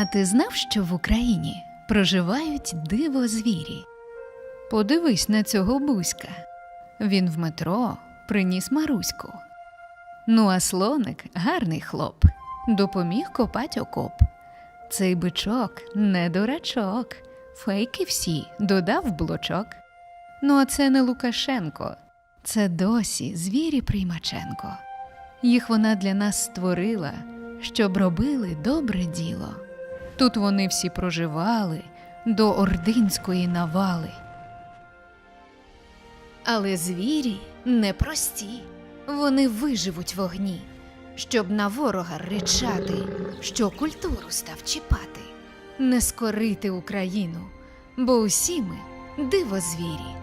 А ти знав, що в Україні проживають диво звірі? Подивись на цього бузька. Він в метро приніс Маруську. Ну, а слоник гарний хлоп, допоміг копать окоп. Цей бичок не дурачок, фейки всі додав блочок. Ну, а це не Лукашенко, це досі звірі Приймаченко. Їх вона для нас створила, щоб робили добре діло. Тут вони всі проживали до ординської навали. Але звірі непрості, вони виживуть в огні, щоб на ворога ричати, що культуру став чіпати, не скорити Україну, бо усі ми диво звірі,